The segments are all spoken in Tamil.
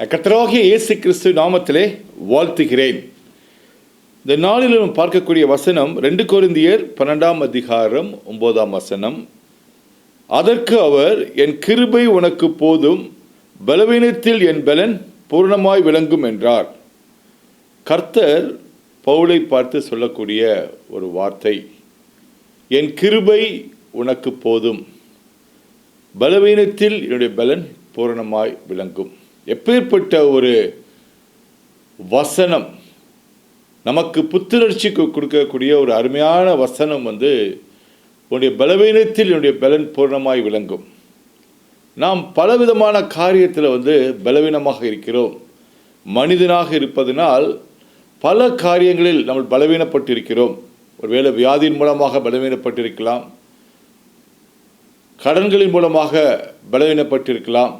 கத்தராகிய இயேசு கிறிஸ்து நாமத்திலே வாழ்த்துகிறேன். இந்த நாளில் நாம் பார்க்கக்கூடிய வசனம் ரெண்டு கொரிந்தியர் பன்னெண்டாம் அதிகாரம் ஒன்பதாம் வசனம். அதற்கு அவர் என் கிருபை உனக்கு போதும் பலவீனத்தில் என் பலன் பூர்ணமாய் விளங்கும் என்றார். கர்த்தர் பவுலை பார்த்து சொல்லக்கூடிய ஒரு வார்த்தை என் கிருபை உனக்கு போதும் பலவீனத்தில் என்னுடைய பலன் பூரணமாய் விளங்கும் எப்பேற்பட்ட ஒரு வசனம் நமக்கு புத்துணர்ச்சி கொடுக்கக்கூடிய ஒரு அருமையான வசனம் வந்து உன்னுடைய பலவீனத்தில் என்னுடைய பலன் பூர்ணமாய் விளங்கும். நாம் பலவிதமான காரியத்தில் வந்து பலவீனமாக இருக்கிறோம். மனிதனாக இருப்பதனால் பல காரியங்களில் நம்ம பலவீனப்பட்டு இருக்கிறோம் ஒருவேளை வியாதியின் மூலமாக பலவீனப்பட்டிருக்கலாம். கடன்களின் மூலமாக பலவீனப்பட்டிருக்கலாம்.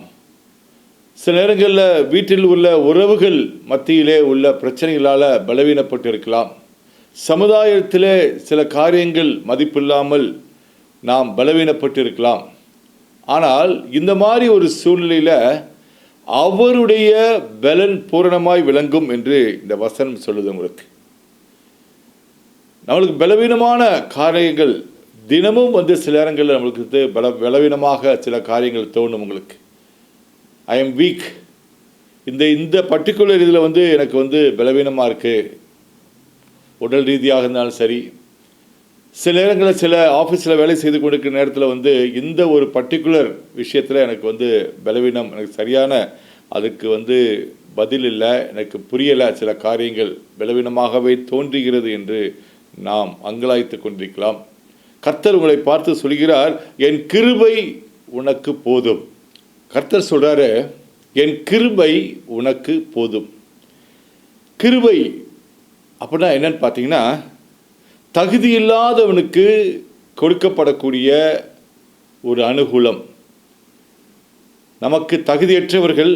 சில நேரங்களில் வீட்டில் உள்ள உறவுகள் மத்தியிலே உள்ள பிரச்சனைகளால் பலவீனப்பட்டிருக்கலாம். சமுதாயத்திலே சில காரியங்கள் மதிப்பில்லாமல் நாம் பலவீனப்பட்டிருக்கலாம். ஆனால் இந்த மாதிரி ஒரு சூழ்நிலையில் அவருடைய பலன் பூரணமாய் விளங்கும் என்று இந்த வசனம் சொல்லுது உங்களுக்கு. நம்மளுக்கு பலவீனமான காரியங்கள் தினமும் வந்து சில நேரங்களில் நம்மளுக்கு பல பலவீனமாக சில காரியங்கள் தோணும் உங்களுக்கு. ஐ எம் வீக் இந்த இந்த பர்டிகுலர் இதில் வந்து எனக்கு வந்து பலவீனமாக இருக்குது உடல் ரீதியாக இருந்தாலும் சரி. சில நேரங்களில் சில ஆஃபீஸில் வேலை செய்து கொண்டிருக்கிற நேரத்தில் வந்து இந்த ஒரு பர்டிகுலர் விஷயத்தில் எனக்கு வந்து பலவீனம் எனக்கு சரியான அதுக்கு வந்து பதில் இல்லை. எனக்கு புரியலை. சில காரியங்கள் பலவீனமாகவே தோன்றுகிறது என்று நாம் அங்கலாய்த்து கொண்டிருக்கலாம். கர்த்தர் உங்களை பார்த்து சொல்கிறார் என் கிருபை உனக்கு போதும். கர்த்தர் சொல்கிறாரு என் கிருபை உனக்கு போதும். கிருபை அப்படின்னா என்னன்னு பார்த்தீங்கன்னா தகுதி இல்லாதவனுக்கு கொடுக்கப்படக்கூடிய ஒரு அனுகூலம். நமக்கு தகுதியற்றவர்கள்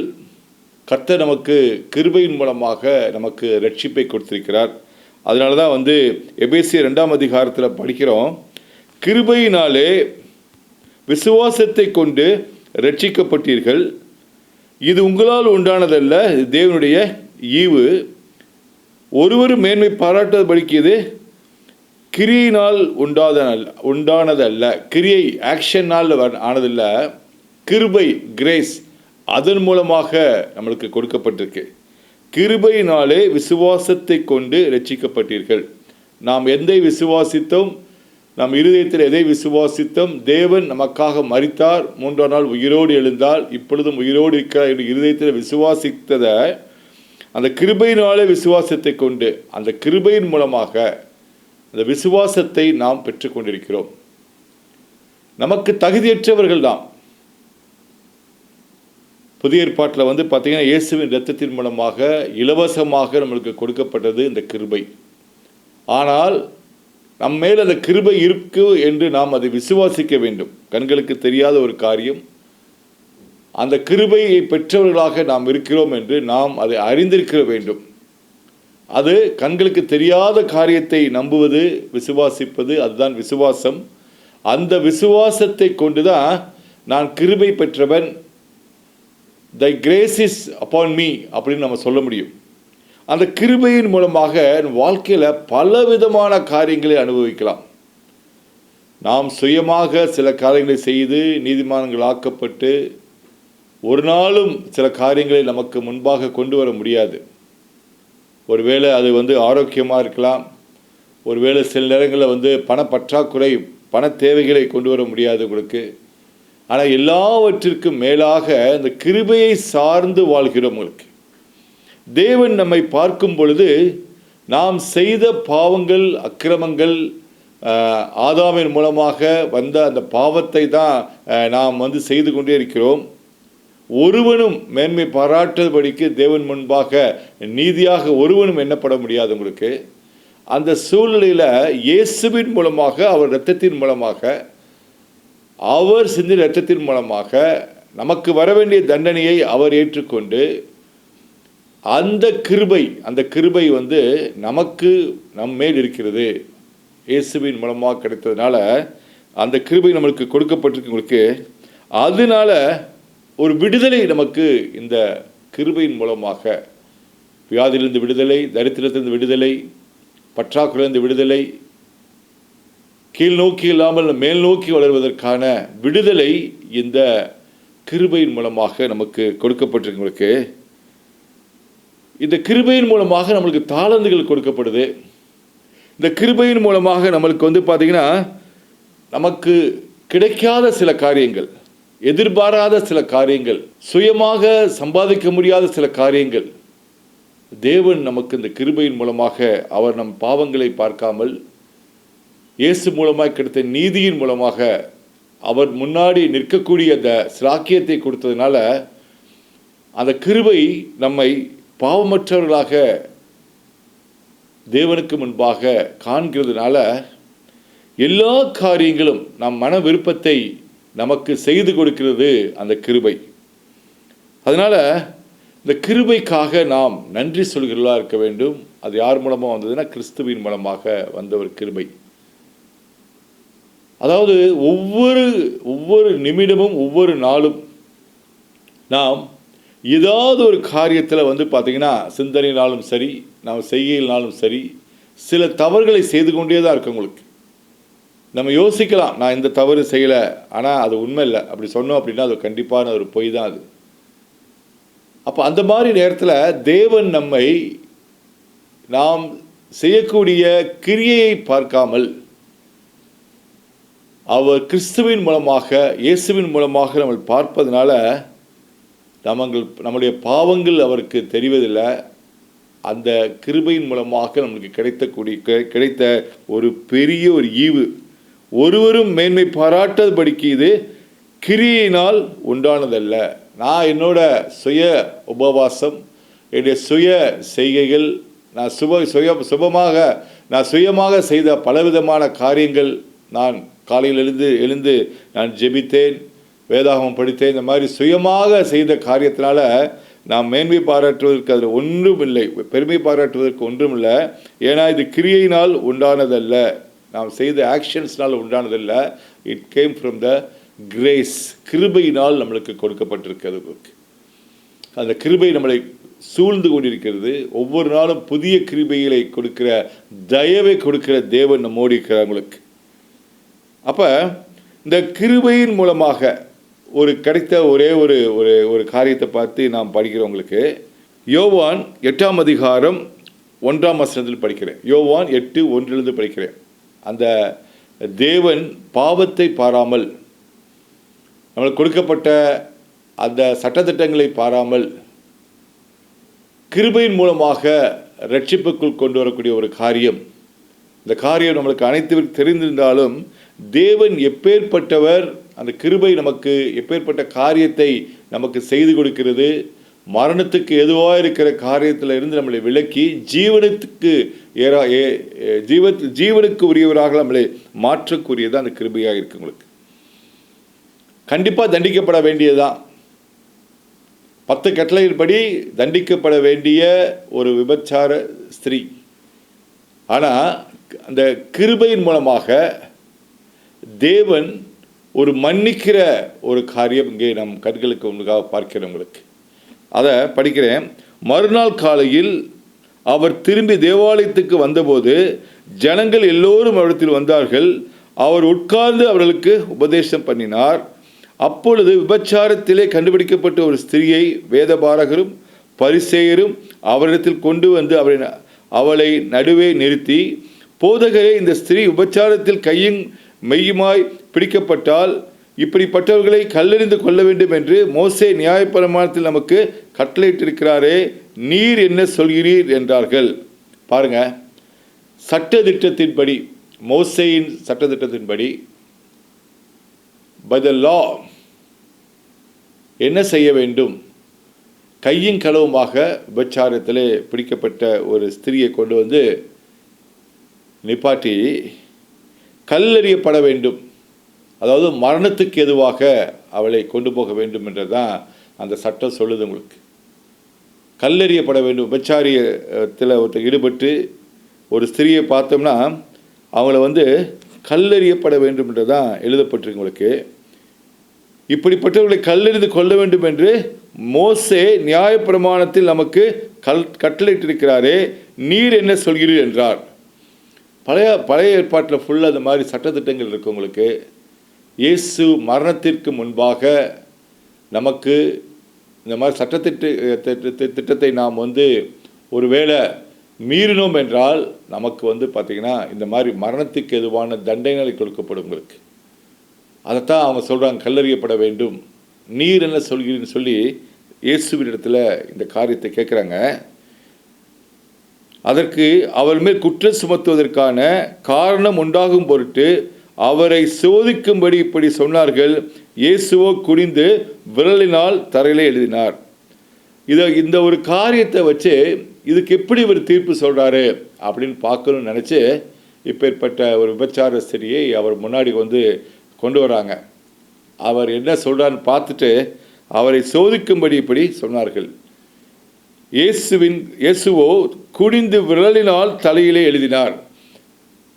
கர்த்தர் நமக்கு கிருபையின் மூலமாக நமக்கு ரட்சிப்பை கொடுத்திருக்கிறார். அதனால தான் வந்து எபேசிய ரெண்டாம் அதிகாரத்தில் படிக்கிறோம் கிருபையினாலே விசுவாசத்தை கொண்டு ரட்சிக்கப்பட்டீர்கள். இது உங்களால் உண்டானதல்ல. இது தேவனுடைய ஈவு. ஒருவரும் மேன்மை பாராட்டுவதற்கு இது கிரியினால் உண்டாத உண்டானதல்ல. கிரியை ஆக்ஷனால் ஆனதில்ல. கிருபை கிரேஸ் அதன் மூலமாக நம்மளுக்கு கொடுக்கப்பட்டிருக்கு. கிருபையினாலே விசுவாசத்தை கொண்டு ரட்சிக்கப்பட்டீர்கள். நாம் எந்தை விசுவாசித்தோம்? நம் இருதயத்தில் எதை விசுவாசித்தோம்? தேவன் நமக்காக மரித்தார். மூன்றாம் நாள் உயிரோடு எழுந்தால் இப்பொழுதும் உயிரோடு இருக்கிறார் என்று இருதயத்தில் விசுவாசித்ததை அந்த கிருபையினாலே விசுவாசத்தை கொண்டு அந்த கிருபையின் மூலமாக அந்த விசுவாசத்தை நாம் பெற்றுக்கொண்டிருக்கிறோம் நமக்கு தகுதியற்றவர்கள் தான் புதிய ஏற்பாட்டில் வந்து பார்த்தீங்கன்னா இயேசுவின் இரத்தத்தின் மூலமாக இலவசமாக நம்மளுக்கு கொடுக்கப்பட்டது இந்த கிருபை. ஆனால் நம் மேல் அந்த கிருபை இருக்கு என்று நாம் அதை விசுவாசிக்க வேண்டும். கண்களுக்கு தெரியாத ஒரு காரியம். அந்த கிருபையை பெற்றவர்களாக நாம் இருக்கிறோம் என்று நாம் அதை அறிந்திருக்க வேண்டும். அது கண்களுக்கு தெரியாத காரியத்தை நம்புவது விசுவாசிப்பது அதுதான் விசுவாசம். அந்த விசுவாசத்தை கொண்டுதான் நான் கிருபை பெற்றவன். The grace is upon me அப்படின்னு நம்ம சொல்ல முடியும். அந்த கிருபையின் மூலமாக வாழ்க்கையில் பலவிதமான காரியங்களை அனுபவிக்கலாம். நாம் சுயமாக சில காரியங்களை செய்து நீதிமான்கள் ஆக்கப்பட்டு ஒரு நாளும் சில காரியங்களை நமக்கு முன்பாக கொண்டு வர முடியாது. ஒருவேளை அது வந்து ஆரோக்கியமாக இருக்கலாம். ஒருவேளை சில நேரங்களில் வந்து பண பற்றாக்குறை பண தேவைகளை கொண்டு வர முடியாது உங்களுக்கு. ஆனால் எல்லாவற்றிற்கும் மேலாக இந்த கிருபையை சார்ந்து வாழ்கிறோம் உங்களுக்கு. தேவன் நம்மை பார்க்கும் பொழுது நாம் செய்த பாவங்கள் அக்கிரமங்கள் ஆதாமின் மூலமாக வந்த அந்த பாவத்தை தான் நாம் வந்து செய்து கொண்டே இருக்கிறோம். ஒருவனும் மேன்மை பாராட்டுபடிக்கு தேவன் முன்பாக நீதியாக ஒருவனும் எண்ணப்பட முடியாது உங்களுக்கு. அந்த சூழ்நிலையில் இயேசுவின் மூலமாக அவர் இரத்தத்தின் மூலமாக அவர் சிந்தின இரத்தத்தின் மூலமாக நமக்கு வர வேண்டிய தண்டனையை அவர் ஏற்றுக்கொண்டு அந்த கிருபை அந்த கிருபை வந்து நமக்கு நம் மேல் இருக்கிறது. இயேசுவின் மூலமாக கிடைத்ததுனால அந்த கிருபை நம்மளுக்கு கொடுக்கப்பட்டிருக்கு உங்களுக்கு. அதனால ஒரு விடுதலை நமக்கு இந்த கிருபையின் மூலமாக. வியாதியிலிருந்து விடுதலை தரித்திரத்திலிருந்து விடுதலை பற்றாக்குறையிலிருந்து விடுதலை கீழ் நோக்கி இல்லாமல் மேல் நோக்கி வளர்வதற்கான விடுதலை இந்த கிருபையின் மூலமாக நமக்கு கொடுக்கப்பட்டிருங்களுக்கு இந்த கிருபையின் மூலமாக நம்மளுக்கு தாளந்துகள் கொடுக்கப்படுது. இந்த கிருபையின் மூலமாக நம்மளுக்கு வந்து பார்த்தீங்கன்னா நமக்கு கிடைக்காத சில காரியங்கள் எதிர்பாராத சில காரியங்கள் சுயமாக சம்பாதிக்க முடியாத சில காரியங்கள் தேவன் நமக்கு இந்த கிருபையின் மூலமாக அவர் நம் பாவங்களை பார்க்காமல் இயேசு மூலமாக கிடைத்த நீதியின் மூலமாக அவர் முன்னாடி நிற்கக்கூடிய அந்த சிராக்கியத்தை கொடுத்ததுனால அந்த கிருபை நம்மை பாவமற்றவர்களாக தேவனுக்கு முன்பாக காண்கிறதுனால எல்லா காரியங்களும் நம் மன விருப்பத்தை நமக்கு செய்து கொடுக்கிறது அந்த கிருபை. அதனால் இந்த கிருபைக்காக நாம் நன்றி சொல்கிறவர்களாக இருக்க வேண்டும். அது யார் மூலமாக வந்ததுன்னா கிறிஸ்துவின் மூலமாக வந்த ஒரு கிருபை. அதாவது ஒவ்வொரு ஒவ்வொரு நிமிடமும் ஒவ்வொரு நாளும் நாம் ஏதாவது ஒரு காரியத்தில் வந்து பார்த்திங்கன்னா சிந்தனையினாலும் சரி நாம் செய்கையினாலும் சரி சில தவறுகளை செய்து கொண்டே தான் இருக்கு உங்களுக்கு. நம்ம யோசிக்கலாம் நான் இந்த தவறு செய்யலை ஆனால் அது உண்மை இல்லை. அப்படி சொன்னோம் அப்படின்னா அது கண்டிப்பான ஒரு பொய் தான் அது. அப்போ அந்த மாதிரி நேரத்தில் தேவன் நம்மை நாம் செய்யக்கூடிய கிரியையை பார்க்காமல் அவர் கிறிஸ்துவின் மூலமாக இயேசுவின் மூலமாக நம்ம பார்ப்பதனால நம்மங்கள் நம்முடைய பாவங்கள் அவருக்கு தெரிவதில்லை. அந்த கிருபையின் மூலமாக நம்மளுக்கு கிடைத்தக்கூடிய கிடைத்த ஒரு பெரிய ஒரு ஈவு. ஒருவரும் மேன்மை பாராட்டபடிக்கு இது கிரியினால் உண்டானதல்ல. நான் என்னோட சுய உபவாசம் என்னுடைய சுய செய்கைகள் நான் சுப சுய சுபமாக நான் சுயமாக செய்த பலவிதமான காரியங்கள் நான் காலையில் எழுந்து எழுந்து நான் ஜெபித்தேன். வேதாகமம் படித்தேன் இந்த மாதிரி சுயமாக செய்த காரியத்தினால நாம் மேன்மை பாராட்டுவதற்கு அதில் ஒன்றும் இல்லை பெருமை பாராட்டுவதற்கு ஒன்றும் இல்லை ஏன்னா இது கிரியையினால் உண்டானதல்ல. நாம் செய்த ஆக்ஷன்ஸ்னால் உண்டானதல்ல. It came from the grace கிருபையினால் நம்மளுக்கு கொடுக்கப்பட்டிருக்கிறது அந்த கிருபை நம்மளை சூழ்ந்து கொண்டிருக்கிறது. ஒவ்வொரு நாளும் புதிய கிருபைகளை கொடுக்கிற தயவை கொடுக்கிற தேவன் நம்ம ஓடி உங்களுக்கு. அப்போ இந்த கிருபையின் மூலமாக ஒரு கிடைத்த ஒரே ஒரு ஒரு ஒரு காரியத்தை பார்த்து நாம் படிக்கிறவங்களுக்கு யோவான் எட்டாம் அதிகாரம் ஒன்றாம் வசனத்தில் படிக்கிறேன். யோவான் எட்டு ஒன்றிலிருந்து படிக்கிறேன். அந்த தேவன் பாவத்தை பாராமல் நம்மளுக்கு கொடுக்கப்பட்ட அந்த சட்டத்திட்டங்களை பாராமல் கிருபையின் மூலமாக ரட்சிப்புக்குள் கொண்டு வரக்கூடிய ஒரு காரியம். இந்த காரியம் நம்மளுக்கு அனைத்து தெரிந்திருந்தாலும் தேவன் எப்பேற்பட்டவர் அந்த கிருபை நமக்கு எப்பேற்பட்ட காரியத்தை நமக்கு செய்து கொடுக்கிறது. மரணத்துக்கு எதுவாக இருக்கிற காரியத்தில் இருந்து நம்மளை விலக்கி ஜீவனத்துக்கு ஏறா ஏ ஏ- ஜீவ ஜீவனுக்கு உரியவராக நம்மளை மாற்றக்கூடியது அந்த கிருபையாக இருக்கு உங்களுக்கு. கண்டிப்பாக தண்டிக்கப்பட வேண்டியதுதான். பத்து கட்டளையின்படி தண்டிக்கப்பட வேண்டிய ஒரு விபச்சார ஸ்திரீ. ஆனால் அந்த கிருபையின் மூலமாக தேவன் ஒரு மன்னிக்கிற ஒரு காரியம் இங்கே நம் கண்களுக்கு உங்களுக்காக பார்க்கிறவங்களுக்கு அதை படிக்கிறேன். மறுநாள் காலையில் அவர் திரும்பி தேவாலயத்துக்கு வந்தபோது ஜனங்கள் எல்லோரும் அவரிடத்தில் வந்தார்கள். அவர் உட்கார்ந்து அவர்களுக்கு உபதேசம் பண்ணினார். அப்பொழுது விபச்சாரத்திலே கண்டுபிடிக்கப்பட்ட ஒரு ஸ்திரியை வேதபாரகரும் பரிசேயரும் அவரிடத்தில் கொண்டு வந்து அவரை அவளை நடுவே நிறுத்தி போதகரே இந்த ஸ்திரீ விபச்சாரத்தில் கையும் மெய்யுமாய் பிடிக்கப்பட்டால் இப்படிப்பட்டவர்களை கல்லெறிந்து கொள்ள வேண்டும் என்று மோசே நியாயப்பிரமாணத்தில் நமக்கு கட்டளையிட்டிருக்கிறாரே நீர் என்ன சொல்கிறீர் என்றார்கள். பாருங்க சட்டதிட்டத்தின்படி மோசையின் சட்டத்திட்டத்தின்படி பை த லா என்ன செய்ய வேண்டும்? கையும் களவுமாக விபச்சாரத்திலே பிடிக்கப்பட்ட ஒரு ஸ்திரியை கொண்டு வந்து நிப்பாட்டி கல்லறியப்பட வேண்டும். அதாவது மரணத்துக்கு எதுவாக அவளை கொண்டு போக வேண்டும் என்றதான் அந்த சட்டம் சொல்லுது உங்களுக்கு. கல்லெறியப்பட வேண்டும். விபச்சாரியத்தில் ஒருத்தர் ஈடுபட்டு ஒரு ஸ்திரியை பார்த்தோம்னா அவங்கள வந்து கல்லெறியப்பட வேண்டும் என்றுதான் எழுதப்பட்டிருக்கு உங்களுக்கு. இப்படிப்பட்டவர்களை கல்லெறிந்து கொள்ள வேண்டும் என்று மோசே நியாயப்பிரமாணத்தில் நமக்கு கல் கட்டளையிட்டிருக்கிறாரே நீர் என்ன சொல்கிறீர் என்றார். பழைய பழைய ஏற்பாட்டில் ஃபுல்லாக அந்த மாதிரி சட்டத்திட்டங்கள் இருக்குது உங்களுக்கு. இயேசு மரணத்திற்கு முன்பாக நமக்கு இந்த மாதிரி சட்டத்திட்ட திட்ட- திட்டத்தை நாம் வந்து ஒருவேளை மீறினோம் என்றால் நமக்கு வந்து பார்த்திங்கன்னா இந்த மாதிரி மரணத்துக்கு எதுவான தண்டனைகள் கொடுக்கப்படும் உங்களுக்கு. அதைத்தான் அவங்க சொல்கிறாங்க கல்லறியப்பட வேண்டும். நீர் என்ன சொல்கிறீன்னு சொல்லி இயேசுவினிடத்தில் இந்த காரியத்தை கேட்குறாங்க. அதற்கு அவர் மேல் குற்றம் சுமத்துவதற்கான காரணம் உண்டாகும் பொருட்டு அவரை சோதிக்கும்படி இப்படி சொன்னார்கள். இயேசுவோ குனிந்து விரலினால் தரையிலே எழுதினார். இதை இந்த ஒரு காரியத்தை வச்சு இதுக்கு எப்படி இவர் தீர்ப்பு சொல்கிறாரு அப்படின்னு பார்க்கணும்னு நினச்சி இப்பேற்பட்ட ஒரு விபச்சார ஸ்திரியை அவர் முன்னாடி வந்து கொண்டு வராங்க. அவர் என்ன சொல்கிறான்னு பார்த்துட்டு அவரை சோதிக்கும்படி இப்படி சொன்னார்கள். இயேசுவின் இயேசுவோ குனிந்து விரலினால் தலையிலே எழுதினார்.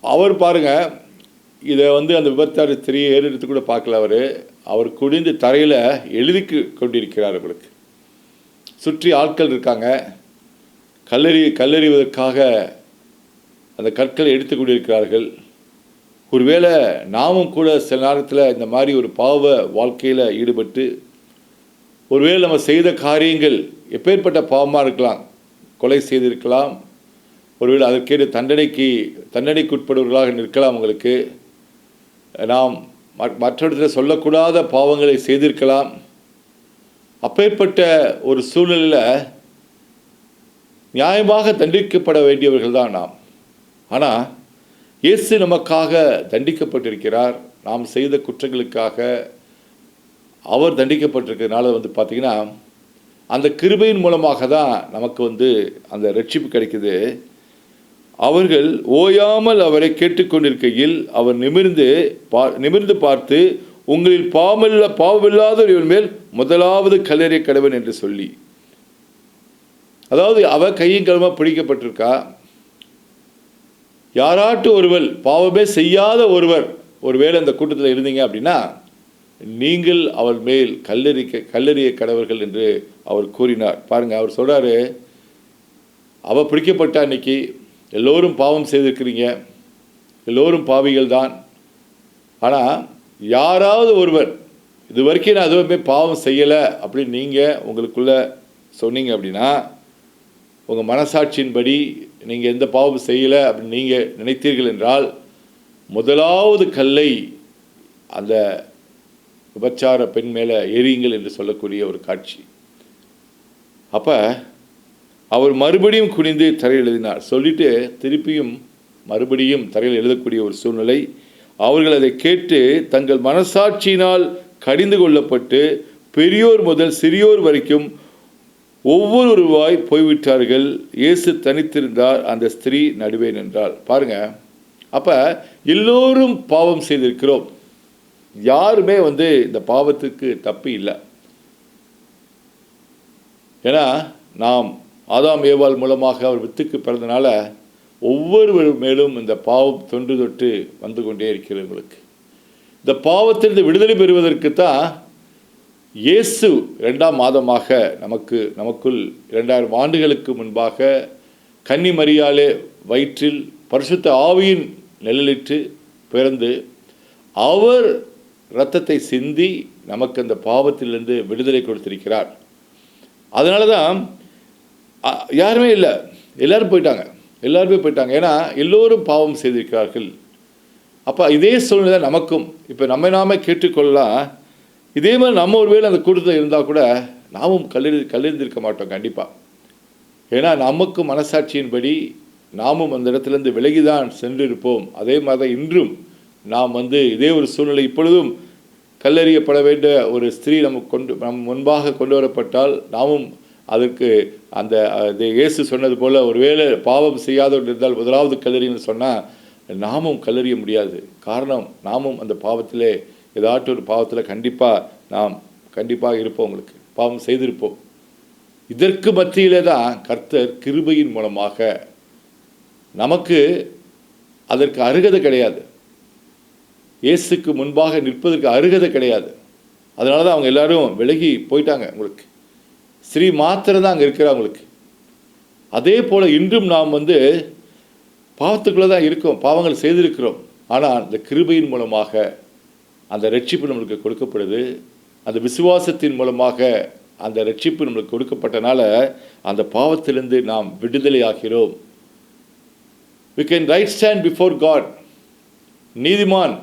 அவர் பாருங்க இதை வந்து அந்த விபத்தாறு திரையை ஏறெடுத்து கூட பார்க்கல அவர். அவர் குடிந்து தரையில் எழுதி கொண்டிருக்கிறார் அவளுக்கு சுற்றி ஆட்கள் இருக்காங்க. கல்லறி கல்லறிவதற்காக அந்த கற்களை எடுத்து கொண்டிருக்கிறார்கள். ஒருவேளை நாமும் கூட சில நேரத்தில் இந்த மாதிரி ஒரு பாவ வாழ்க்கையில் ஈடுபட்டு ஒருவேளை நம்ம செய்த காரியங்கள் எப்பேற்பட்ட பாவமாக இருக்கலாம் கொலை செய்திருக்கலாம் ஒருவேளை அதற்கேற்ற தண்டனைக்கு தண்டனைக்குட்படுவர்களாக நிற்கலாம் உங்களுக்கு. நாம் மற்- சொல்லக்கூடாத பாவங்களை செய்திருக்கலாம். அப்பேற்பட்ட ஒரு சூழலில் நியாயமாக தண்டிக்கப்பட வேண்டியவர்கள் தான் நாம். ஆனால் இயேசு நமக்காக தண்டிக்கப்பட்டிருக்கிறார். நாம் செய்த குற்றங்களுக்காக அவர் தண்டிக்கப்பட்டிருக்கிறதுனால வந்து பார்த்திங்கன்னா அந்த கிருபையின் மூலமாக தான் நமக்கு வந்து அந்த ரட்சிப்பு கிடைக்குது. அவர்கள் ஓயாமல் அவரை கேட்டுக்கொண்டிருக்கையில் அவர் நிமிர்ந்து பா நிமிர்ந்து பார்த்து உங்களில் பாவமில்ல பாவமில்லாத இவன் மேல் முதலாவது கல்லறிய கடவன் என்று சொல்லி. அதாவது அவ கையும் களமா பிடிக்கப்பட்டிருக்கா? யாராட்டும் ஒருவர் பாவமே செய்யாத ஒருவர் ஒருவேளை அந்த கூட்டத்தில் இருந்தீங்க அப்படின்னா நீங்கள் அவள் மேல் கல்லறிக்க கல்லறிய கடவர்கள் என்று அவர் கூறினார். பாருங்க அவர் சொல்றாரு அவ பிடிக்கப்பட்டா இன்னைக்கு எல்லோரும் பாவம் செய்திருக்கிறீங்க. எல்லோரும் பாவிகள் தான் ஆனால் யாராவது ஒருவர் இது வரைக்கும் நான் எதுவுமே பாவம் செய்யலை அப்படின்னு நீங்கள் உங்களுக்குள்ளே சொன்னீங்க அப்படின்னா உங்கள் மனசாட்சியின்படி நீங்கள் எந்த பாவம் செய்யலை அப்படின்னு நீங்கள் நினைத்தீர்கள் என்றால் முதலாவது கல்லை அந்த விபச்சார பெண் மேலே எரியுங்கள் என்று சொல்லக்கூடிய ஒரு காட்சி. அப்போ அவர் மறுபடியும் குனிந்து தரையில் எழுதினார். சொல்லிட்டு திருப்பியும் மறுபடியும் தரையில் எழுதக்கூடிய ஒரு சூழ்நிலை. அவர்கள் அதை கேட்டு தங்கள் மனசாட்சியினால் கடிந்து கொள்ளப்பட்டு பெரியோர் முதல் சிறியோர் வரைக்கும் ஒவ்வொரு ரூபாய் போய்விட்டார்கள். இயேசு தனித்திருந்தார். அந்த ஸ்திரீ நடுவே நின்றாள். பாருங்க. அப்போ எல்லோரும் பாவம் செய்திருக்கிறோம். யாருமே வந்து இந்த பாவத்துக்கு தப்பி இல்லை. ஏன்னா நாம் ஆதாம் ஏவால் மூலமாக அவர் வித்துக்கு பிறந்தனால ஒவ்வொரு மேலும் இந்த பாவம் தொன்று தொட்டு வந்து கொண்டே இருக்கிறது உங்களுக்கு. இந்த பாவத்திலிருந்து விடுதலை பெறுவதற்கு தான் இயேசு இரண்டாம் மாதமாக நமக்கு நமக்குள் இரண்டாயிரம் ஆண்டுகளுக்கு முன்பாக கன்னி மரியாலே வயிற்றில் பரிசுத்த ஆவியின் நிழலிட்டு பிறந்து அவர் இரத்தத்தை சிந்தி நமக்கு அந்த பாவத்திலிருந்து விடுதலை கொடுத்திருக்கிறார். அதனால தான் யாருமே இல்லை. எல்லாரும் போயிட்டாங்க. எல்லாருமே போயிட்டாங்க. ஏன்னா எல்லோரும் பாவம் செய்திருக்கிறார்கள். அப்போ இதே சூழ்நிலை நமக்கும். இப்போ நம்ம நாம கேட்டுக்கொள்ளலாம் இதே மாதிரி நம்ம ஒரு வேளை அந்த கூட்டத்தில் இருந்தால் கூட நாமும் கல்லறி கல்லறிந்திருக்க மாட்டோம் கண்டிப்பாக ஏன்னா நமக்கு மனசாட்சியின்படி நாமும் அந்த இடத்துலேருந்து விலகிதான் சென்றிருப்போம். அதே மாதிரி தான் இன்றும் நாம் வந்து இதே ஒரு சூழ்நிலை இப்பொழுதும் கல்லறியப்பட வேண்டிய ஒரு ஸ்திரீ நமக்கு கொண்டு நம் முன்பாக கொண்டு வரப்பட்டால் நாமும் அதற்கு அந்த அது இயேசு சொன்னது போல ஒருவேளை பாவம் செய்யாதவர்கள் இருந்தால் முதலாவது கல்லறின்னு சொன்னால் நாமும் கல்லறிய முடியாது. காரணம் நாமும் அந்த பாவத்திலே ஏதாட்டும் ஒரு பாவத்தில் கண்டிப்பாக நாம் கண்டிப்பாக இருப்போம் உங்களுக்கு. பாவம் செய்திருப்போம். இதற்கு மத்தியிலே தான் கர்த்தர் கிருபையின் மூலமாக நமக்கு அதற்கு அருகதை கிடையாது. இயேசுக்கு முன்பாக நிற்பதற்கு அருகதை கிடையாது. அதனால தான் அவங்க எல்லாரும் விலகி போயிட்டாங்க உங்களுக்கு. ஸ்ரீ மாத்திரம் தான் அங்கே இருக்கிறவங்களுக்கு அதே போல் இன்றும் நாம் வந்து பாவத்துக்குள்ளே தான் இருக்கோம் பாவங்கள் செய்திருக்கிறோம். ஆனால் அந்த கிருபையின் மூலமாக அந்த ரட்சிப்பு நம்மளுக்கு கொடுக்கப்படுது. அந்த விசுவாசத்தின் மூலமாக அந்த ரட்சிப்பு நம்மளுக்கு கொடுக்கப்பட்டனால அந்த பாவத்திலிருந்து நாம் விடுதலை ஆகிறோம். We can right stand before God நீதிமான்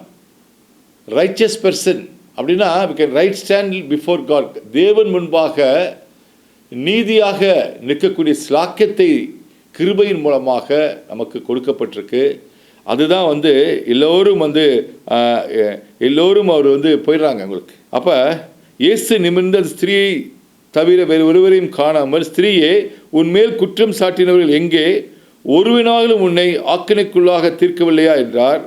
ரைச்சஸ் பர்சன் அப்படின்னா we can right stand before God தேவன் முன்பாக நீதியாக நிற்கக்கூடிய ஸ்லாக்கியத்தை கிருபையின் மூலமாக நமக்கு கொடுக்கப்பட்டிருக்கு. அதுதான் வந்து எல்லோரும் வந்து எல்லோரும் அவர் வந்து போயிடுறாங்க உங்களுக்கு அப்போ இயேசு நிமிர்ந்த ஸ்திரீயை தவிர வேறு ஒருவரையும் காணாமல் ஸ்திரீயே உன்மேல் குற்றம் சாட்டினவர்கள் எங்கே? ஒருவனாலும் உன்னை ஆக்கினைக்குள்ளாக தீர்க்கவில்லையா? என்றார்.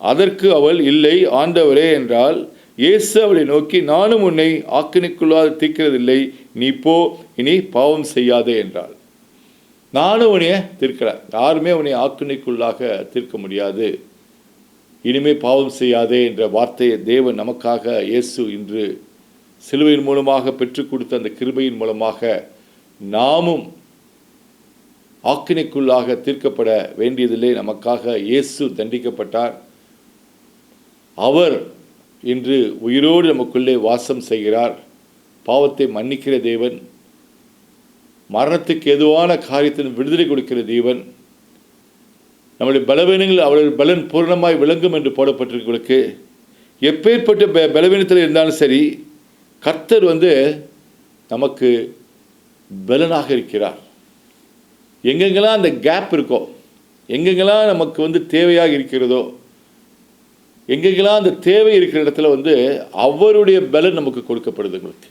அதற்கு அவள் இல்லை ஆண்டவரே என்றால் இயேசு அவளை நோக்கி நானும் உன்னை ஆக்கினிக்குள்ளாது தீர்க்கிறதில்லை. நீ போ. இனி பாவம் செய்யாதே என்றாள். நானும் உன்னைய தீர்க்கிறேன். யாருமே உன்னை ஆக்கினிக்குள்ளாக தீர்க்க முடியாது. இனிமே பாவம் செய்யாதே என்ற வார்த்தையை தேவன் நமக்காக இயேசு இன்று சிலுவையின் மூலமாக பெற்றுக் கொடுத்த அந்த கிருபையின் மூலமாக நாமும் ஆக்கினைக்குள்ளாக தீர்க்கப்பட வேண்டியதில்லை. நமக்காக இயேசு தண்டிக்கப்பட்டார். அவர் இன்று உயிரோடு நமக்குள்ளே வாசம் செய்கிறார். பாவத்தை மன்னிக்கிற தேவன். மரணத்துக்கு எதுவான காரியத்தின் விடுதலை கொடுக்கிற தேவன். நம்முடைய பலவீனங்கள் அவருடைய பலன் பூர்ணமாய் விளங்கும் என்று போடப்பட்டிருக்கிறவர்களுக்கு எப்பேற்பட்ட ப பலவீனத்தில் இருந்தாலும் சரி கர்த்தர் வந்து நமக்கு பலனாக இருக்கிறார். எங்கெங்கெல்லாம் அந்த கேப் இருக்கோ எங்கெங்கெல்லாம் நமக்கு வந்து தேவையாக இருக்கிறதோ எங்கெங்கெல்லாம் அந்த தேவை இருக்கிற இடத்துல வந்து அவருடைய பலன் நமக்கு கொடுக்கப்படுது உங்களுக்கு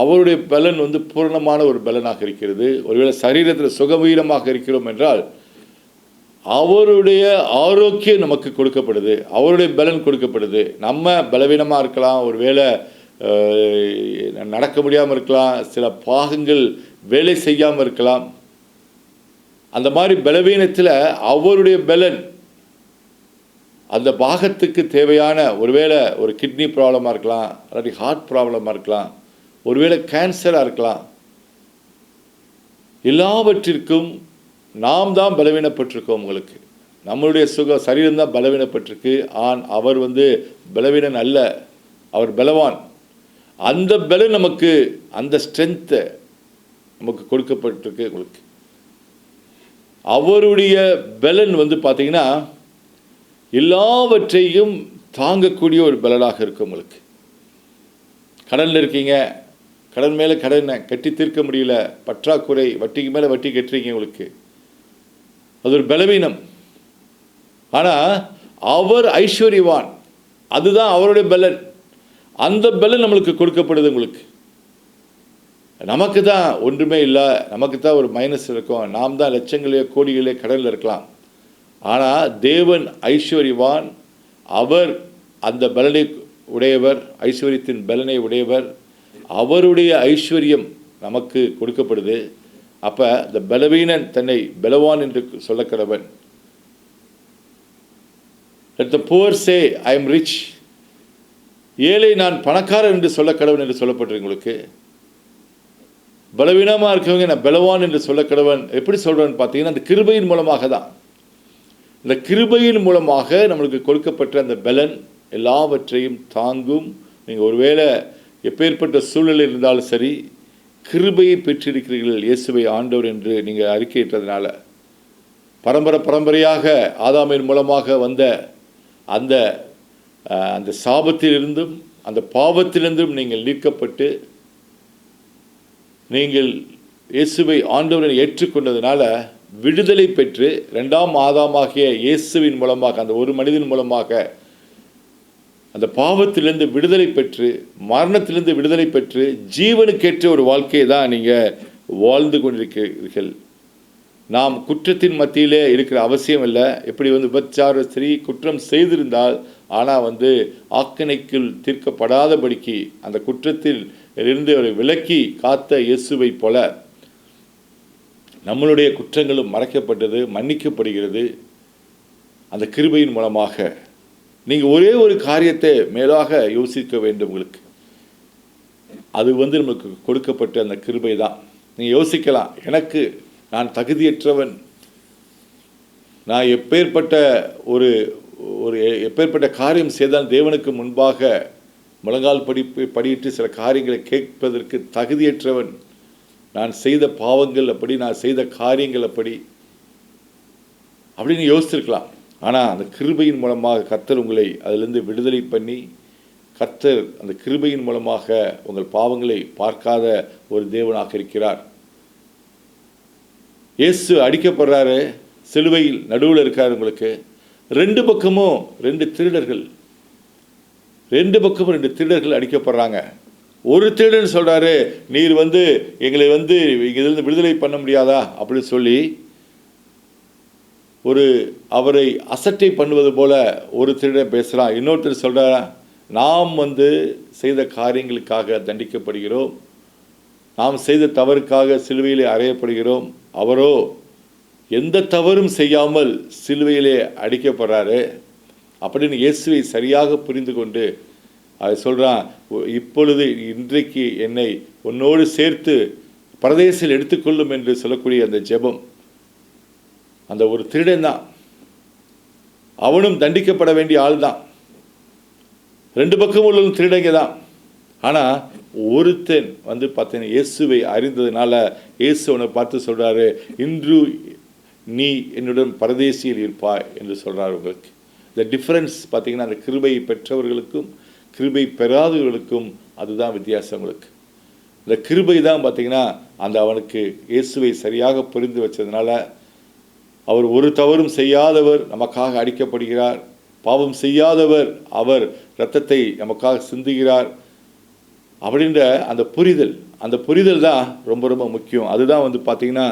அவருடைய பலன் வந்து பூரணமான ஒரு பலனாக இருக்கிறது. ஒருவேளை சரீரத்தில் சுகவீனமாக இருக்கிறோம் என்றால் அவருடைய ஆரோக்கியம் நமக்கு கொடுக்கப்படுது. அவருடைய பலன் கொடுக்கப்படுது. நம்ம பலவீனமாக இருக்கலாம். ஒருவேளை வேளை நடக்க முடியாமல் இருக்கலாம். சில பாகங்கள் வேலை செய்யாமல் இருக்கலாம். அந்த மாதிரி பலவீனத்தில் அவருடைய பலன் அந்த பாகத்துக்கு தேவையான ஒருவேளை ஒரு கிட்னி ப்ராப்ளமாக இருக்கலாம் இல்லாட்டி ஹார்ட் ப்ராப்ளமாக இருக்கலாம் ஒருவேளை கேன்சராக இருக்கலாம். எல்லாவற்றிற்கும் நாம் தான் பலவீனப்பட்டிருக்கோம் உங்களுக்கு. நம்மளுடைய சுக சரீரம் தான் பலவீனப்பட்டிருக்கு. ஆன் அவர் வந்து பலவீனன் அல்ல அவர் பலவான். அந்த பலம் நமக்கு அந்த ஸ்ட்ரென்த்தை நமக்கு கொடுக்கப்பட்டிருக்கு உங்களுக்கு. அவருடைய பலன் வந்து பார்த்தீங்கன்னா எல்லாவற்றையும் தாங்கக்கூடிய ஒரு பலனாக இருக்கும் உங்களுக்கு. கடனில் இருக்கீங்க கடன் மேலே கடனை கட்டி தீர்க்க முடியல பற்றாக்குறை வட்டிக்கு மேலே வட்டி கட்டுறீங்க உங்களுக்கு. அது ஒரு பலவீனம். ஆனால் அவர் ஐஸ்வர்யவான். அதுதான் அவருடைய பலன். அந்த பலன் நம்மளுக்கு கொடுக்கப்படுது உங்களுக்கு. நமக்கு தான் ஒன்றுமே இல்லை நமக்கு தான் ஒரு மைனஸ் இருக்கும். நாம் தான் லட்சங்களே கோடிகளே கடனில் இருக்கலாம். ஆனால் தேவன் ஐஸ்வர்யவான். அவர் அந்த பலனை உடையவர் ஐஸ்வர்யத்தின் பலனை உடையவர். அவருடைய ஐஸ்வர்யம் நமக்கு கொடுக்கப்படுது. அப்போ இந்த பலவீனன் தன்னை பலவான் என்று சொல்லக்கடவன். Let the poor I am rich ஏழை நான் பணக்காரன் என்று சொல்ல கடவன் என்று சொல்லப்பட்டிருக்கு உங்களுக்கு. பலவீனமாக இருக்கவங்க நான் பலவான் என்று சொல்ல கடவன் எப்படி சொல்கிறேன்னு பார்த்தீங்கன்னா அந்த கிருபையின் மூலமாக தான் இந்த கிருபையின் மூலமாக நம்மளுக்கு கொடுக்கப்பட்ட அந்த பலன் எல்லாவற்றையும் தாங்கும். நீங்கள் ஒருவேளை எப்பேற்பட்ட சூழ்நிலை இருந்தாலும் சரி கிருபையை பெற்றிருக்கிறீர்கள் இயேசுவை ஆண்டவர் என்று நீங்கள் அறிக்கையிட்டதுனால. பரம்பரை பரம்பரையாக ஆதாமின் மூலமாக வந்த அந்த அந்த சாபத்திலிருந்தும் அந்த பாவத்திலிருந்தும் நீங்கள் நீக்கப்பட்டு நீங்கள் இயேசுவை ஆண்டவரை ஏற்றுக்கொண்டதுனால விடுதலை பெற்று ரெண்டாம் ஆதாமாகிய இயேசுவின் மூலமாக அந்த ஒரு மனிதன் மூலமாக அந்த பாவத்திலிருந்து விடுதலை பெற்று மரணத்திலிருந்து விடுதலை பெற்று ஜீவனுக்கேற்ற ஒரு வாழ்க்கையை தான் நீங்கள் வாழ்ந்து கொண்டிருக்கிறீர்கள். நாம் குற்றத்தின் மத்தியிலே இருக்கிற அவசியம் இல்லை. எப்படி வந்து விபச்சார ஸ்திரீ குற்றம் செய்திருந்தால் ஆனால் வந்து ஆக்கணைக்குள் தீர்க்கப்படாதபடிக்கு அந்த குற்றத்தில் இருந்து அவரை விலக்கி காத்த இயேசுவை போல நம்மளுடைய குற்றங்களும் மறைக்கப்பட்டது மன்னிக்கப்படுகிறது. அந்த கிருபையின் மூலமாக நீங்கள் ஒரே ஒரு காரியத்தை மேலாக யோசிக்க வேண்டும் உங்களுக்கு. அது வந்து நமக்கு கொடுக்கப்பட்ட அந்த கிருபை தான் நீங்கள் யோசிக்கலாம் எனக்கு நான் தகுதியற்றவன். நான் எப்பேற்பட்ட ஒரு ஒரு எப்பேற்பட்ட காரியம் செய்தால் தேவனுக்கு முன்பாக முழங்கால் படிப்பு படியிட்டு சில காரியங்களை கேட்பதற்கு தகுதியற்றவன். நான் செய்த பாவங்கள் அப்படி நான் செய்த காரியங்கள் அப்படி அப்படின்னு யோசிச்சிருக்கலாம். ஆனால் அந்த கிருபையின் மூலமாக கர்த்தர் உங்களை அதிலிருந்து விடுதலை பண்ணி கர்த்தர் அந்த கிருபையின் மூலமாக உங்கள் பாவங்களை பார்க்காத ஒரு தேவனாக இருக்கிறார். இயேசு அடிக்கப்படுறாரு சிலுவையில் நடுவில் இருக்கார் உங்களுக்கு. ரெண்டு பக்கமும் ரெண்டு திருடர்கள். ரெண்டு பக்கமும் ரெண்டு திருடர்கள் அடிக்கப்படுறாங்க. ஒரு திருடன் சொல்றாரு நீர் வந்து எங்களை வந்து இதிலிருந்து விடுதலை பண்ண முடியாதா? அப்படின்னு சொல்லி ஒரு அவரை அசட்டை பண்ணுவது போல ஒரு திருடன் பேசுகிறான் இன்னொருத்தர் சொல்கிறாரா நாம் வந்து செய்த காரியங்களுக்காக தண்டிக்கப்படுகிறோம். நாம் செய்த தவறுக்காக சிலுவையிலே அறையப்படுகிறோம். அவரோ எந்த தவறும் செய்யாமல் சிலுவையிலே அடிக்கப்படுறாரு. அப்படின்னு இயேசுவை சரியாக புரிந்து கொண்டு அதை சொல்கிறான் இப்பொழுது இன்றைக்கு என்னை உன்னோடு சேர்த்து பரதேசில் எடுத்துக்கொள்ளும் என்று சொல்லக்கூடிய அந்த ஜெபம் அந்த ஒரு திருடன் தான். அவனும் தண்டிக்கப்பட வேண்டிய ஆள் தான். ரெண்டு பக்கம் உள்ளதும் திருடங்க தான். ஆனால் ஒருத்தன் வந்து பார்த்தீங்கன்னா இயேசுவை அறிந்ததுனால இயேசு அவனை பார்த்து சொல்கிறாரு இன்று நீ என்னுடன் பரதேசியில் இருப்பாய் என்று சொல்கிறார் உங்களுக்கு இந்த டிஃப்ரென்ஸ் பார்த்தீங்கன்னா அந்த கிருபையை பெற்றவர்களுக்கும் கிருபை பெறாதவர்களுக்கும் அதுதான் வித்தியாசம் உங்களுக்கு. இந்த கிருபை தான் பார்த்தீங்கன்னா அந்த அவனுக்கு இயேசுவை சரியாக புரிந்து வச்சதுனால அவர் ஒரு தவறும் செய்யாதவர் நமக்காக அடிக்கப்படுகிறார். பாவம் செய்யாதவர் அவர் இரத்தத்தை நமக்காக சிந்துகிறார். அப்படின்ற அந்த புரிதல் அந்த புரிதல் தான் ரொம்ப ரொம்ப முக்கியம். அதுதான் வந்து பார்த்திங்கன்னா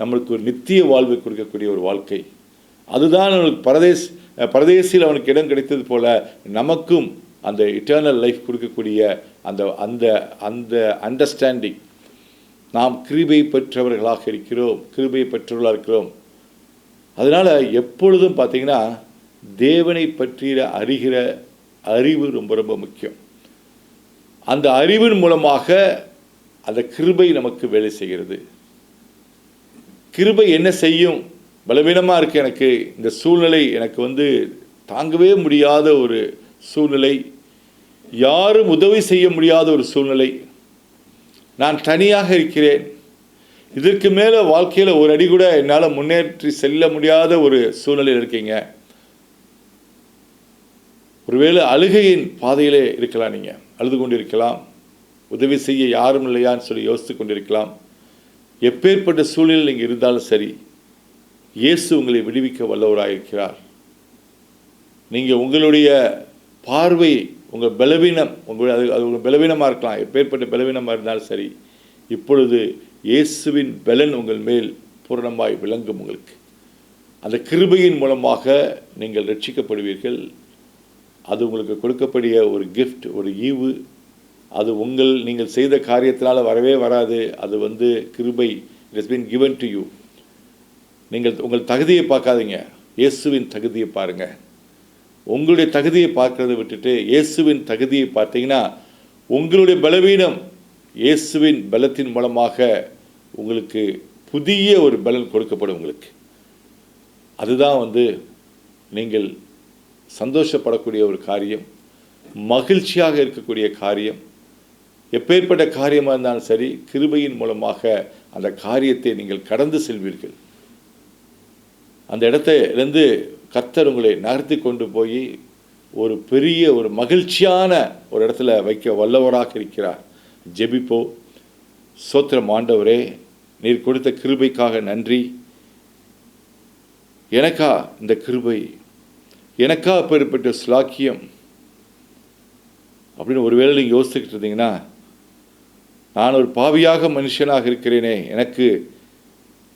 நம்மளுக்கு ஒரு நித்திய வாழ்வை கொடுக்கக்கூடிய ஒரு வாழ்க்கை. அதுதான் அவனுக்கு பரதேஸ் பரதேசியில் அவனுக்கு இடம் கிடைத்தது போல நமக்கும் அந்த இட்டர்னல் லைஃப் கொடுக்கக்கூடிய அந்த அந்த அந்த அண்டர்ஸ்டாண்டிங் நாம் கிருபை பெற்றவர்களாக இருக்கிறோம் கிருபை பெற்றவர்களாக இருக்கிறோம். அதனால் எப்பொழுதும் பார்த்தீங்கன்னா தேவனை பற்றிய அறிகிற அறிவு ரொம்ப ரொம்ப முக்கியம். அந்த அறிவின் மூலமாக அந்த கிருபை நமக்கு வேலை செய்கிறது. கிருபை என்ன செய்யும்? பலவீனமாக இருக்குது எனக்கு. இந்த சூழ்நிலை எனக்கு வந்து தாங்கவே முடியாத ஒரு சூழ்நிலை. யாரும் உதவி செய்ய முடியாத ஒரு சூழ்நிலை. நான் தனியாக இருக்கிறேன். இதற்கு மேலே வாழ்க்கையில் ஒரு அடி கூட என்னால் முன்னேற்றி செல்ல முடியாத ஒரு சூழ்நிலையில் இருக்கீங்க. ஒருவேளை அழுகையின் பாதையிலே இருக்கலாம் நீங்கள் அழுது கொண்டிருக்கலாம். உதவி செய்ய யாரும் இல்லையான்னு சொல்லி யோசித்து கொண்டிருக்கலாம். எப்பேற்பட்ட சூழ்நிலையில் நீங்கள் இருந்தாலும் சரி இயேசு உங்களை விடுவிக்க வல்லவராயிருக்கிறார். நீங்கள் உங்களுடைய பார்வை உங்கள் பலவீனம் உங்கள் அது அது உங்கள் பலவீனமாக இருக்கலாம். எப்பேற்பட்ட பலவீனமாக இருந்தாலும் சரி இப்பொழுது இயேசுவின் பலன் உங்கள் மேல் பூரணமாய் விளங்கும் உங்களுக்கு. அந்த கிருபையின் மூலமாக நீங்கள் ரட்சிக்கப்படுவீர்கள். அது உங்களுக்கு கொடுக்கக்கூடிய ஒரு கிஃப்ட் ஒரு ஈவு. அது உங்கள் நீங்கள் செய்த காரியத்தினால் வரவே வராது. அது வந்து கிருபை it is been given to you நீங்கள் உங்கள் தகுதியை பார்க்காதீங்க. இயேசுவின் தகுதியை பாருங்கள் உங்களுடைய தகுதியை பார்க்கறத விட்டுட்டு இயேசுவின் தகுதியை பார்த்தீங்கன்னா உங்களுடைய பலவீனம் இயேசுவின் பலத்தின் மூலமாக உங்களுக்கு புதிய ஒரு பலன் கொடுக்கப்படும் உங்களுக்கு. அதுதான் வந்து நீங்கள் சந்தோஷப்படக்கூடிய ஒரு காரியம் மகிழ்ச்சியாக இருக்கக்கூடிய காரியம். எப்பேற்பட்ட காரியமாக இருந்தாலும் சரி கிருபையின் மூலமாக அந்த காரியத்தை நீங்கள் கடந்து செல்வீர்கள். அந்த இடத்திலிருந்து கர்த்தர் உங்களை நகர்த்தி கொண்டு போய் ஒரு பெரிய ஒரு மகிழ்ச்சியான ஒரு இடத்துல வைக்க வல்லவராக இருக்கிறார். ஜெபிப்போ. சோத்திரம் ஆண்டவரே நீர் கொடுத்த கிருபைக்காக நன்றி. எனக்கா இந்த கிருபை? எனக்கா அப்பேற்பட்ட ஸ்லாக்கியம் அப்படின்னு ஒருவேளை நீங்கள் யோசிச்சுக்கிட்டு இருந்தீங்கன்னா நான் ஒரு பாவியாக மனுஷனாக இருக்கிறேனே எனக்கு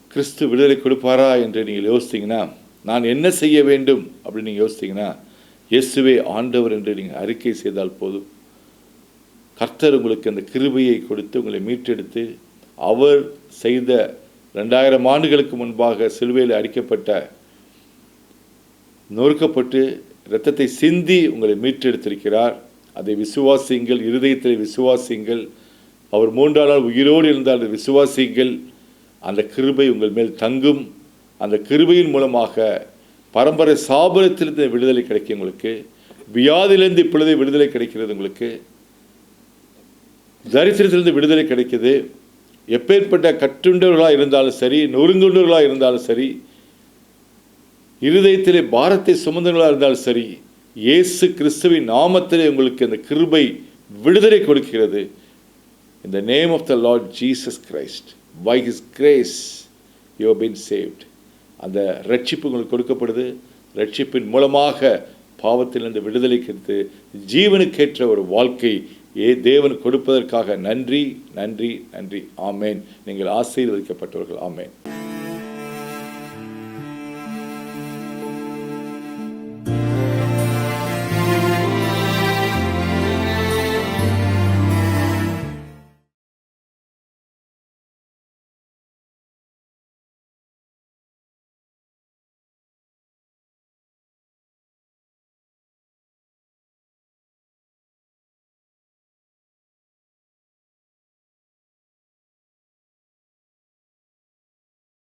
கிறிஸ்து விடுதலை கொடுப்பாரா என்று நீங்கள் யோசித்தீங்கன்னா நான் என்ன செய்ய வேண்டும் அப்படின்னு நீங்கள் யோசித்தீங்கன்னா இயேசுவே ஆண்டவர் என்று நீங்கள் அறிக்கை செய்தால் போதும். கர்த்தர் உங்களுக்கு அந்த கிருபையை கொடுத்து உங்களை மீட்டெடுத்து அவர் செய்த ரெண்டாயிரம் ஆண்டுகளுக்கு முன்பாக சிலுவையில் அடிக்கப்பட்ட நொறுக்கப்பட்டு இரத்தத்தை சிந்தி உங்களை மீட்டெடுத்திருக்கிறார். அதை விசுவாசியுங்கள் இருதயத்தில் விசுவாசியுங்கள். அவர் மூன்றாம் நாள் உயிரோடு இருந்தால் அந்த அந்த கிருபை உங்கள் மேல் தங்கும். அந்த கிருபையின் மூலமாக பரம்பரை சாபனத்திலிருந்து விடுதலை கிடைக்கும் உங்களுக்கு. வியாதியிலிருந்து இப்பொழுதே விடுதலை கிடைக்கிறது உங்களுக்கு. தரித்திரத்திலிருந்து விடுதலை கிடைக்குது. எப்பேற்பட்ட கட்டுண்டவர்களாக இருந்தாலும் சரி நொறுங்குண்டவர்களாக இருந்தாலும் சரி இருதயத்திலே பாரத்தை சுமந்தவர்களாக இருந்தாலும் சரி இயேசு கிறிஸ்துவின் நாமத்திலே உங்களுக்கு அந்த கிருபை விடுதலை கொடுக்கிறது. இந்த name of the Lord Jesus Christ by his grace you been saved அந்த ரட்சிப்பு உங்களுக்கு கொடுக்கப்படுது. ரட்சிப்பின் மூலமாக பாவத்திலிருந்து விடுதலை கிடைத்து ஜீவனுக்கேற்ற ஒரு வாழ்க்கை ஏ தேவன் கொடுப்பதற்காக நன்றி நன்றி நன்றி. ஆமேன். நீங்கள் ஆசீர்வதிக்கப்பட்டவர்கள். ஆமேன்.